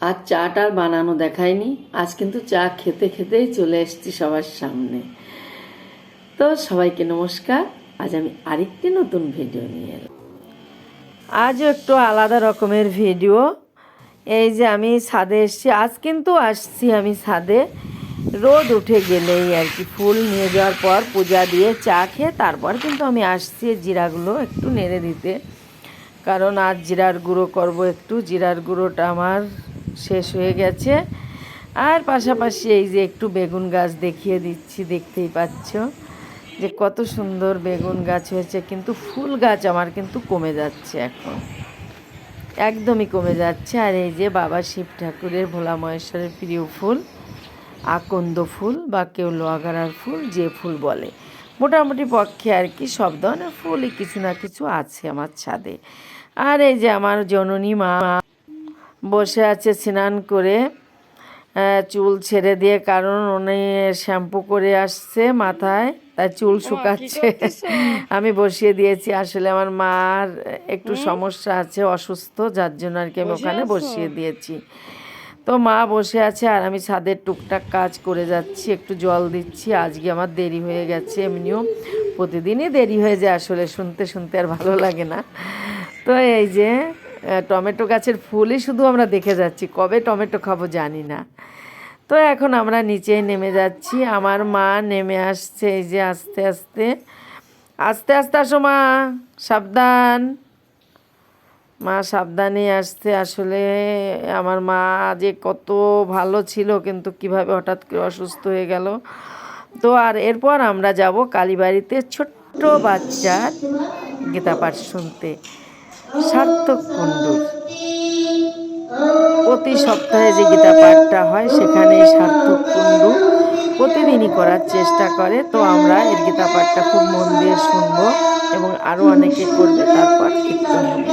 আর বানানো দেখায়নি আজ কিন্তু চা খেতে খেতেই চলে এসেছি সবার সামনে। তো সবাইকে নমস্কার। আজ আমি আরেকটি নতুন ভিডিও নিয়ে এলাম। আজও একটু আলাদা রকমের ভিডিও। এই যে আমি ছাদে এসেছি। আজ কিন্তু আসছি আমি ছাদে। রোদ উঠে গেলেই আর কি, ফুল নিয়ে যাওয়ার পর পূজা দিয়ে চা খেয়ে তারপর কিন্তু আমি আসছি জিরাগুলো একটু নেড়ে দিতে। কারণ আজ জিরার গুঁড়ো করব একটু। জিরার গুঁড়োটা আমার শেষ হয়ে গেছে। আর পাশাপাশি এই যে একটু বেগুন গাছ দেখিয়ে দিচ্ছি, দেখতেই পাচ্ছ যে কত সুন্দর বেগুন গাছ হয়েছে। কিন্তু ফুল গাছ আমার কিন্তু কমে যাচ্ছে এখন। একদমই কমে যাচ্ছে। আর এই যে বাবা শিব ঠাকুরের ভোলা মহেশ্বরের প্রিয় ফুল, আকন্দ ফুল বা কেউ লোয়াগাড়ার ফুল, যে ফুল বলে। মোটামুটি পক্ষে আর কি সব ধরনের ফুলই কিছু না কিছু আছে আমার ছাদে। আর এই যে আমার জননী মা বসে আছে স্নান করে চুল ছেড়ে দিয়ে কারণ উনি শ্যাম্পু করে আসছে মাথায় তাই চুল শুকাচ্ছে। আমি বসিয়ে দিয়েছি আসলে আমার মার একটু সমস্যা আছে অসুস্থ যার জন্য আর কি আমি ওখানে বসিয়ে দিয়েছি। তো মা বসে আছে আর আমি ছাদের টুকটাক কাজ করে যাচ্ছি একটু জল দিচ্ছি আজকে আমার দেরি হয়ে গেছে এমনিও প্রতিদিনই দেরি হয়ে যায় আসলে শুনতে শুনতে আর ভালো লাগে না। তো এই যে টমেটো গাছের ফুলই শুধু আমরা দেখে যাচ্ছি। কবে টমেটো খাব জানি না। তো এখন আমরা নিচেই নেমে যাচ্ছি। আমার মা নেমে আসছে এই যে আস্তে আস্তে। আস্তে আস্তে আসো মা, সাবধান। মা সাবধানে আসতে আসলে আমার মা যে কত ভালো ছিল, কিন্তু কীভাবে হঠাৎ করে অসুস্থ হয়ে গেল। তো আর এরপর আমরা যাব কালীবাড়িতে ছোট্ট বাচ্চার গীতা পাঠ শুনতে। সার্থক কুণ্ডুর প্রতি সপ্তাহে যে গীতা পাঠটা হয় সেখানে সার্থক কুণ্ডু প্রতিদিনই করার চেষ্টা করে তো আমরা এর গীতা পাঠটা খুব মন দিয়ে শুনব এবং আরও অনেকে করবে তারপর কীর্তন হবে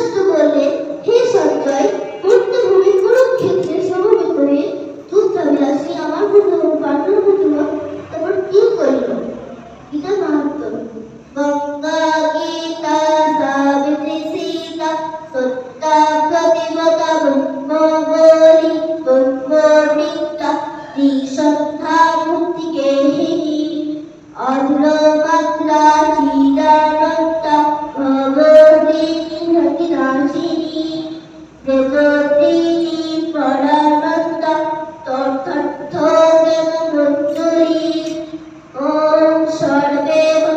Deus.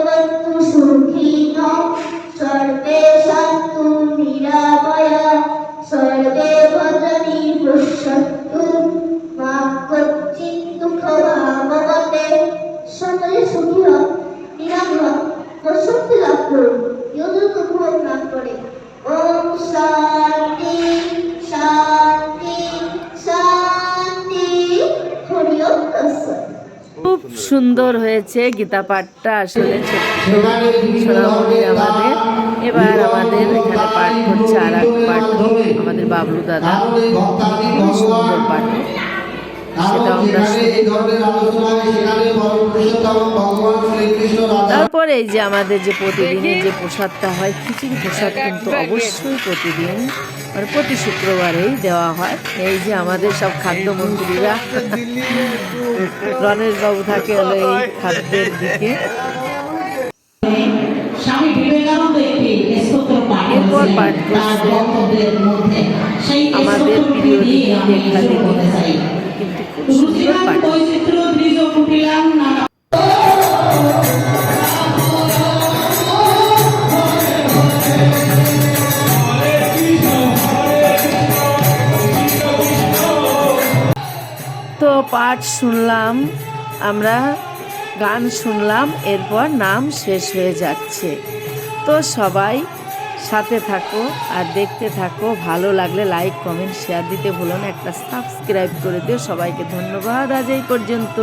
সুন্দর হয়েছে গীতা পাঠটা আসলে সোনামণি আমাদের এবার আমাদের এখানে পাঠ করছে আর এক পাঠ। আমাদের বাবলু দাদা। খুব সুন্দর পাঠ। সেটা আমরা। তারপর এই যে আমাদের যে প্রতিদিনের যে প্রসাদটা হয় খিচুড়ি প্রসাদ কিন্তু অবশ্যই প্রতিদিন মানে প্রতি শুক্রবারেই দেওয়া হয়। এই যে আমাদের সব খাদ্যমন্ত্রীরা রণেশ বাবু থাকে হলো এই খাদ্যের দিকে। এরপর পাঠ আমাদের প্রিয় কিন্তু খুব সুন্দর পাঠ পাঠ শুনলাম, আমরা গান শুনলাম, এরপর নাম শেষ হয়ে যাচ্ছে। তো সবাই সাথে থাকো আর দেখতে থাকো, ভালো লাগলে লাইক কমেন্ট শেয়ার দিতে ভুলো না, একটা সাবস্ক্রাইব করে দিও। সবাইকে ধন্যবাদ আজ এই পর্যন্ত।